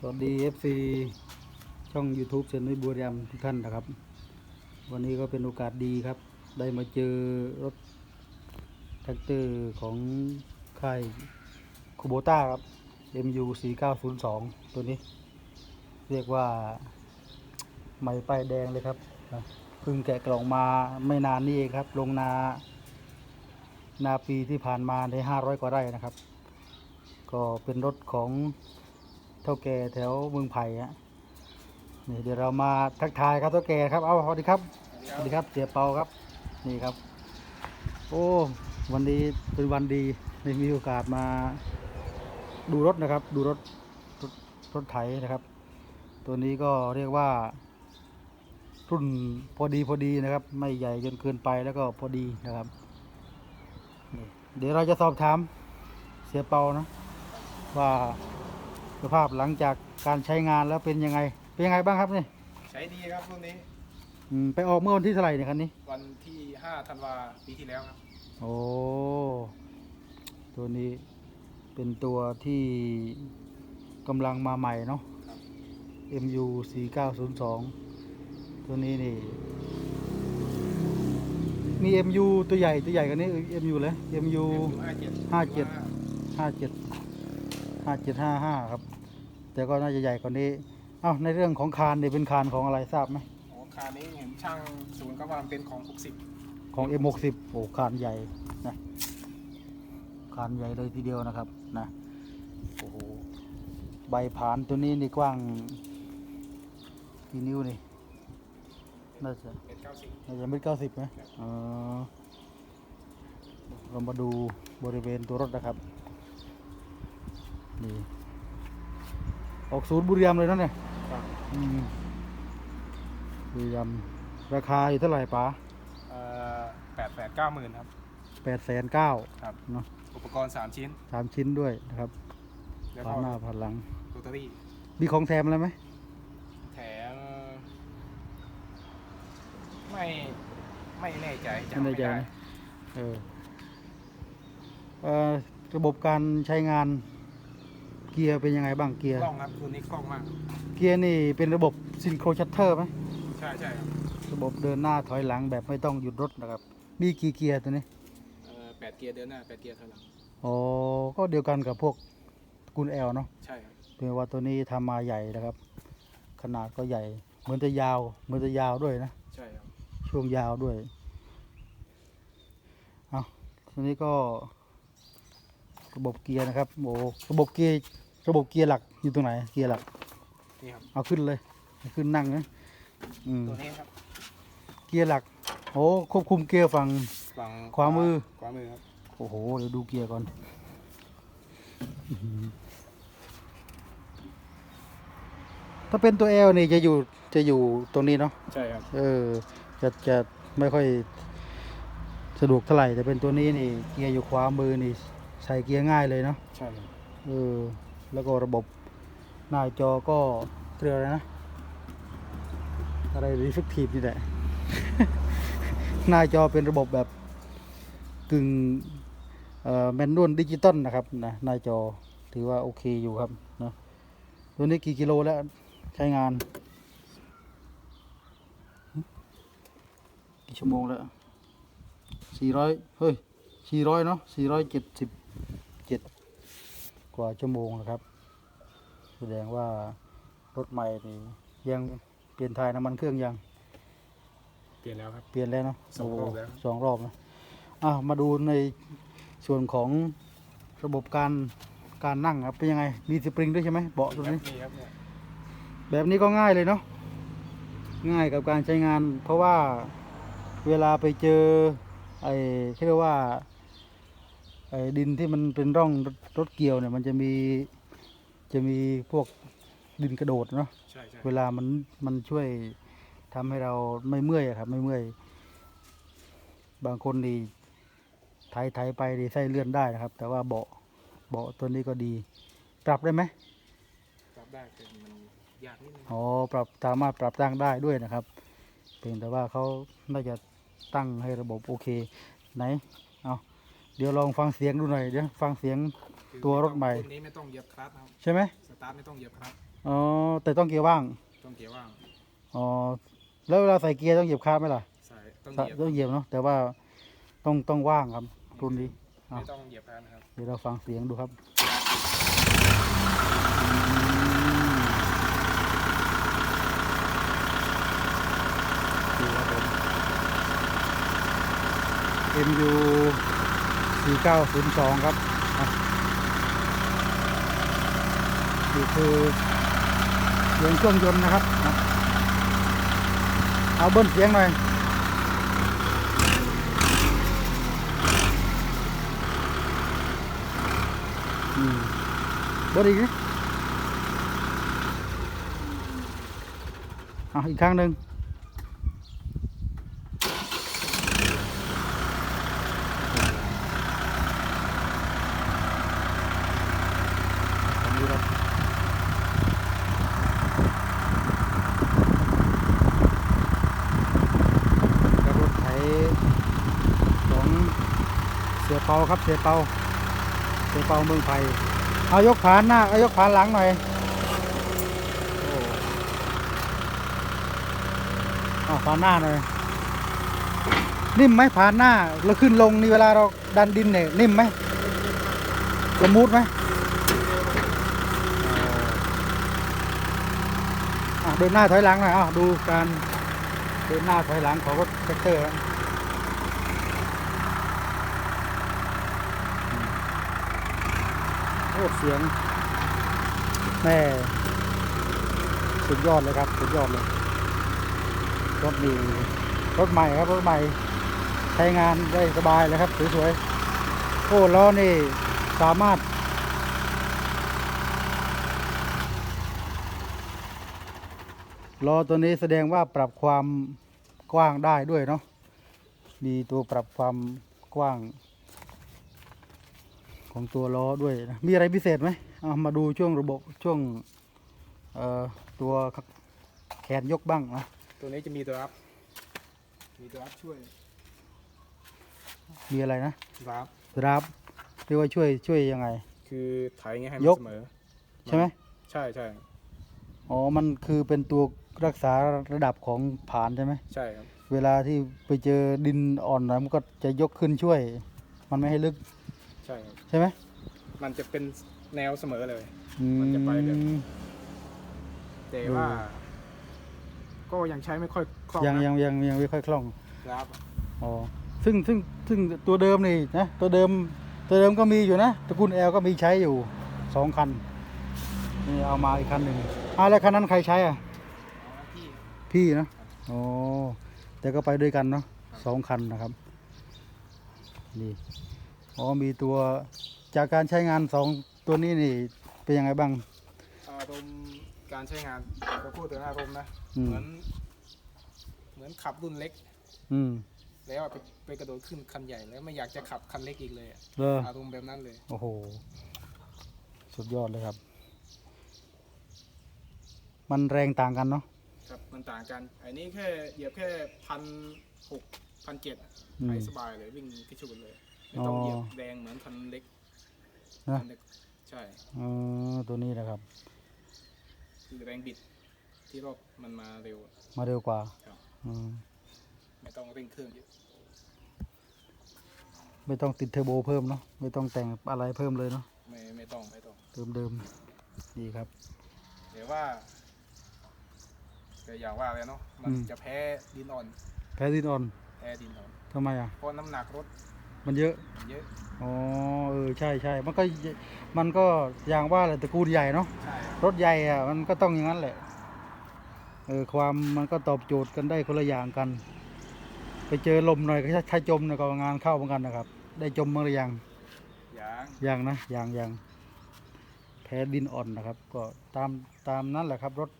สวัสดี FC ช่อง YouTube เซนนิบุรีรัมทุกท่านนะครับ วันนี้ก็เป็นโอกาสดีครับ ได้มาเจอรถแท็กเตอร์ของค่ายคูโบต้าครับ MU 4902 ตัวนี้ เรียกว่าใหม่ป้ายแดงเลยครับเพิ่งแกะกล่องมาไม่นานนี่เองครับ ลงนานาปีที่ผ่านมาใน500 กว่าไร่นะครับ ก็เป็นรถของ เท่าแก่แถวเมืองไผ่ฮะนี่เดี๋ยวเรามาทักทายครับเท่าแก่ครับเอาสวัสดีครับสวัสดีครับเสียเปาครับนี่ครับ โอ้วันนี้เป็นวันดีได้มีโอกาสมาดูรถนะครับ ดูรถรถรถไถนะครับ ตัวนี้ก็เรียกว่ารุ่นพอดีพอดีนะครับ ไม่ใหญ่จนเกินไปแล้วก็พอดีนะครับเดี๋ยวเราจะสอบถามเสียเปานะว่า สภาพหลังจากการใช้งานแล้วเป็นยังไง เป็นยังไงบ้างครับนี่ใช้ดีครับรุ่นนี้อืมไปออกเมื่อวันที่เท่าไหร่เนี่ยคันนี้ วันที่5ธันวาปีที่แล้วครับโอ้ตัวนี้เป็นตัวที่กำลังมาใหม่เนาะครับ MU 4902 ตัวนี้นี่ มี MU ตัวใหญ่ตัวใหญ่กันนี้ MU เลย MU 57ห้าเจ็ด ห้าเจ็ดห้าเจ็ดห้าห้าครับ แต่ก็น่าจะใหญ่กว่านี้ เอ้าในเรื่องของคานเนี่ยเป็นคานของอะไรทราบไหมอ๋อคานี้เห็นช่างศูนย์ก็ว่ามันเป็นของของ M60 โอ้คานใหญ่นะคานใหญ่เลยทีเดียวนะครับนะโอ้โหใบผานตัวนี้นี่กว้างกี่นิ้วนี่น่าจะ60เป็น90น่าจะไม่เก้าสิบไหมครับเออเรามาดูบริเวณตัวรถนะครับ นี่ออกศูนย์บุรีรัมย์เลยนะเนี่ยครับ อืมบุรีรัมย์ราคาอยู่เท่าไหร่ป๋าเอ่อ8 8 9หมื่นครับ แปดแสนเก้าครับ เนาะอุปกรณ์3ชิ้น สามชิ้นด้วยนะครับแล้วผ่าก็นหน้าผ่านหลัง โรตารี่มีของแถมอะไรไหมแถมไม่ไม่แน่ใจจำไม่ไม่แน่ใจได้ นะเออเอ่อระบบการใช้งาน เกียร์เป็นยังไงบ้างเกียร์คล่องครับรุ่นนี้คล่องมาก เกียร์นี่เป็นระบบซินโครชัตเตอร์ไหมใช่ใช่ครับระบบเดินหน้าถอยหลังแบบไม่ต้องหยุดรถนะครับ มีกี่เกียร์ตัวนี้ เอ่อแปดเกียร์เดินหน้าแปดเกียร์ถอยหลัง อ๋อ ก็เดียวกันกับพวกตระกูลแอลเนาะ ใช่ครับ เพียงว่าตัวนี้ทำมาใหญ่นะครับ ขนาดก็ใหญ่ เหมือนจะยาวเหมือนจะยาวด้วยนะ ใช่ครับ ช่วงยาวด้วย เอาทีนี้ก็ ระบบเกียร์นะครับ โอ้ ระบบเกียร์ ระบบเกียร์หลักอยู่ตรงไหน เกียร์หลัก นี่ครับ เอาขึ้นเลยเอาขึ้นนั่งนะอืมตัวนี้ครับเกียร์หลักโอ้ควบคุมเกียร์ฝั่ง ฝั่งขวามือ ขวามือครับ โอ้โหเดี๋ยวดูเกียร์ก่อนอื้อหือถ้าเป็นตัว L นี่จะอยู่จะอยู่ตรงนี้เนาะ ใช่ครับ เออจะจะไม่ค่อยสะดวกเท่าไหร่แต่เป็นตัวนี้นี่ เกียร์อยู่ขวามือนี่ ใส่เกียร์ง่ายเลยเนาะใช่ครับเออ แล้วก็ระบบหน้าจอก็เรียกอะไรนะ อะไรรีเฟกทีฟนี่แหละ หน้าจอเป็นระบบแบบกึ่งเอ่อแมนนวลดิจิตอลนะครับนะหน้าจอถือว่าโอเคอยู่ครับเนะตัวนี้กี่กิโลแล้วใช้งานกี่ชั่วโมงแล้วสี่ร้อยเฮ้ยสี่ร้อยเนาะสี่ร้อยเจ็ดสิบ กว่าชั่วโมงนะครับ แสดงว่ารถใหม่นี่ยังเปลี่ยนถ่ายน้ำมันเครื่องยัง เปลี่ยนแล้วครับ เปลี่ยนแล้วเนาะสองรอบแล้วโสองรอบนะอะมาดูในส่วนของระบบการการนั่งครับเป็นยังไง มีสปริงด้วยใช่ไหมเบาะตัวนี้ นี่ครับเนี่ยแบบนี้ก็ง่ายเลยเนาะง่ายกับการใช้งาน เพราะว่าเวลาไปเจอไอ้ที่เรียกว่า ไอ้ดินที่มันเป็นร่องรถรถเกี่ยวเนี่ย มันจะมีจะมีพวกดินกระโดดเนาะใช่ใช่เวลามันมันช่วยทำให้เราไม่เมื่อยอะครับไม่เมื่อย บางคนนี่ไถไถไปดีไส้เลื่อนได้นะครับ แต่ว่าเบาะเบาะตัวนี้ก็ดี ปรับได้ไหมรับได้แต่มันยากนิดนึงอ๋อปรับสามารถปรับตั้งได้ด้วยนะครับเพียงแต่ว่าเขาน่าจะตั้งให้ระบบโอเค ไหน เอาเดี๋ยวลองฟังเสียงดูหน่อยเดี๋ยวฟังเสียงคือตัวรถใหม่รุ่นนี้ไม่ต้องเหยียบคลัตช์นะครับใช่ไหมสตาร์ทไม่ต้องเหยียบคลัตช์เอ๋อแต่ต้องเกียร์ว่างต้องเกียร์ว่างอ๋อแล้วเวลาใส่เกียร์ต้องเหยียบคาร์บไหมล่ะใส่ต้องใส่เหยียบต้องเหยียบเนาะแต่ว่าต้องต้องว่างครับรุ่นนี้ไม่ต้องเหยียบคานนะครับเดี๋ยวเราฟังเสียงดูครับดูครับผม MU 4902ครับนี่คือเสียงเครื่องยนต์นะครับ เอาเบิ้ลเสียงหน่อยอืมบดอีกนะเอาอีกครั้งหนึ่งผมดูครับกับรถไถของเสียเปาครับเสียเปาเสียเปาเมืองไทยเอายกผานหน้าเอายกผานหลังหน่อยโอ้เอาผานหน้าหน่อยนิ่มไหมผานหน้าเราขึ้นลงนี่เวลาเราดันดินเนี่ยนิ่มไหมสมูทไหมอะเดินหน้าถอยหลังหน่อยอ้าวดูการเดินหน้าถอยหลังของรถแท็กเตอร์ ครับโอ้เสียงแม่สุดยอดเลยครับ สุดยอดเลย รถดีรถใหม่ครับรถใหม่ใช้งานได้สบายเลยครับ สวยๆโอ้ล้อนี่สามารถ ล้อตัวนี้แสดงว่าปรับความกว้างได้ด้วยเนาะมีตัวปรับความกว้าง ของตัวล้อด้วยนะมีอะไรพิเศษไหมเอามาดูช่วงระบบช่วงเอ่อตัวแขนยกบ้างนะตัวนี้จะมีตัวรับมีตัวรับช่วย มีอะไรนะรับรับเรียกว่าช่วยช่วยยังไง คือไถอย่างเงี้ยให้ยมันกเสมอ ใช่ไหมใช่ใช่อ๋อ มันคือเป็นตัวรักษาระดับของผานใช่ไหมใช่ครับ เวลาที่ไปเจอดินอ่อนหน่อยมันก็จะยกขึ้นช่วย มันไม่ให้ลึก ใช่ครับ ใช่ไหมมันจะเป็นแนวเสมอเลยอืมันจะไปแบบมแต่เออว่าก็ยังใช้ไม่ค่อยคล่องยังนะยังยังยังไม่ค่อยคล่องรับ อ๋อซึ่งซึ่งซึ่งตัวเดิมนี่นะตัวเดิมตัวเดิมก็มีอยู่นะตระกูลแอลก็มีใช้อยู่สองคันนี่เอามาอีกคันหนึ่งอ่าแล้วคันนั้นใครใช้อะที่พี่นะโอ้แต่ก็ไปด้วยกันเนาะสองคันนะครับ นี่ อ๋อมีตัวจากการใช้งานสองตัวนี้นี่เป็นยังไงบ้าง อารมณ์การใช้งานก็พูดถึงอารมณ์นะ อืม เหมือน เหมือนขับรุ่นเล็ก อืมแล้วอะไปไปกระโดดขึ้นคันใหญ่แล้วไม่อยากจะขับคันเล็กอีกเลยอะเลออารมณ์แบบนั้นเลย โอ้โห สุดยอดเลยครับ มันแรงต่างกันเนาะครับมันต่างกัน อันนี้แค่เหยียบแค่พันหกพันเจ็ดอืม ไปสบายเลยวิ่งกระชุนเลย ไม่ต้องอ๋อเหยียบแรงเหมือนคันเล็กนะคันเล็กใช่เออตัวนี้นะครับ คือแรงบิดที่รอบมันมาเร็วอะมาเร็วกว่าครับอืมไม่ต้องเร่งเครื่องเยอะไม่ต้องติดเทอร์โบเพิ่มเนาะไม่ต้องแต่งอะไรเพิ่มเลยเนาะไม่ไม่ต้องไม่ต้องเติมเดิมดีครับแต่ว่าแต่อย่างว่าเลยเนาะมันอืมจะแพ้ดินอ่อน แพ้ดินอ่อนแพ้ดินอ่อนทำไมอะเพราะน้ำหนักรถ มันเยอะมันเยอะ อ๋อ เออ ใช่ใช่ มันก็ มันก็อย่างว่าแหละตระกูลใหญ่เนาะ ใช่ รถใหญ่อะมันก็ต้องอย่างนั้นแหละ เออ ความมันก็ตอบโจทย์กันได้คนละอย่างกัน ไปเจอลมหน่อยก็ใช้จมหน่อยก็งานเข้าเหมือนกันนะครับ ได้จมบ้างหรือยังอย่างยังนะยังยังแพ้ดินอ่อนนะครับ ก็ตามตามนั้นแหละครับ รถ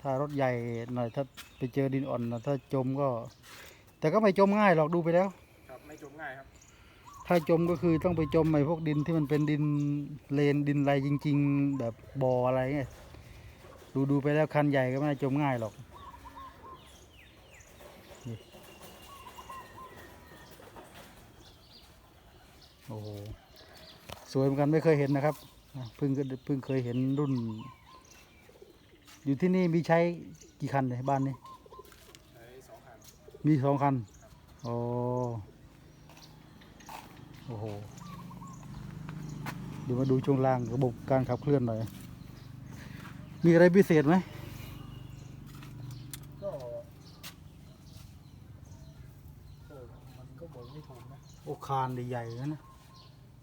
ถ้ารถใหญ่หน่อยถ้าไปเจอดินอ่อนนะถ้าจมก็ แต่ก็ไม่จมง่ายหรอกดูไปแล้วครับ ไม่จมง่ายครับ ถ้าจมก็คือต้องไปจมไอ้พวกดินที่มันเป็นดินเลนดินอะไรจริง ๆ แบบบ่ออะไรเงี้ยดูดูไปแล้วคันใหญ่ก็ไม่น่าจมง่ายหรอกนี่โอ้โหสวยเหมือนกันไม่เคยเห็นนะครับอะเพิ่งก็เพิ่งเคยเห็นรุ่น อยู่ที่นี่มีใช้กี่คันเลยบ้านนี้ใช้สองคัน มีสองคัน อ๋อ โอ้โหเดี๋ยวมาดูช่วงล่างระบบการขับเคลื่อนหน่อย มีอะไรพิเศษไหมก็เออมันก็บอกไม่ถูกนะโอ้คานนี่ใหญ่นะนะ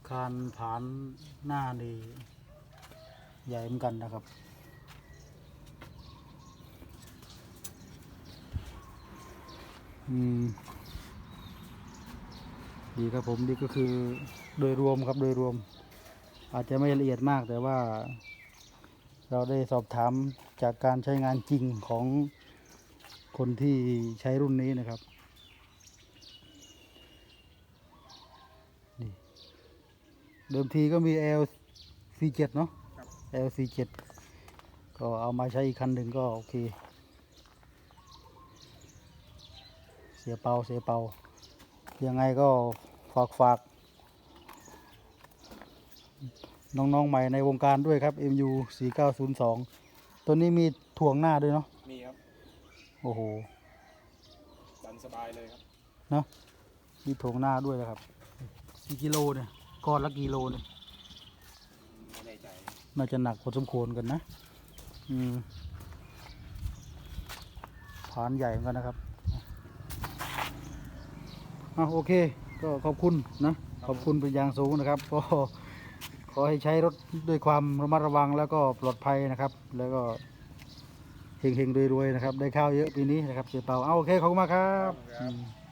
คานผานหน้านี่ใหญ่เหมือนกันนะครับอืม ดีครับผมนี่ก็คือโดยรวมครับโดยรวม อาจจะไม่ละเอียดมากแต่ว่า เราได้สอบถามจากการใช้งานจริงของคนที่ใช้รุ่นนี้นะครับนี่เดิมทีก็มี L C7 เนาะ L C7 ก็เอามาใช้อีกคันหนึ่งก็โอเค เสียเปาเสียเปายังไงก็ ฝากฝาก น้องๆใหม่ในวงการด้วยครับ MU 4902 ตัวนี้มีถ่วงหน้าด้วยเนาะมีครับ โอ้โหดันสบายเลยครับเนาะมีถ่วงหน้าด้วยนะครับกี่กิโลเนี่ยก้อนละกิโลเนี่ยไม่แน่ใจน่าจะหนักพอสมควรกันนะ อืมฐานใหญ่เหมือนกันนะครับอะโอเค ก็ขอบคุณนะขอบคุณเป็นอย่างสูงนะครับก็ขอให้ใช้รถด้วยความระมัดระวังแล้วก็ปลอดภัยนะครับ แล้วก็เฮงๆรวยๆนะครับ ได้ข้าวเยอะปีนี้นะครับเสียเปาเอาโอเคขอบคุณมากครับรบ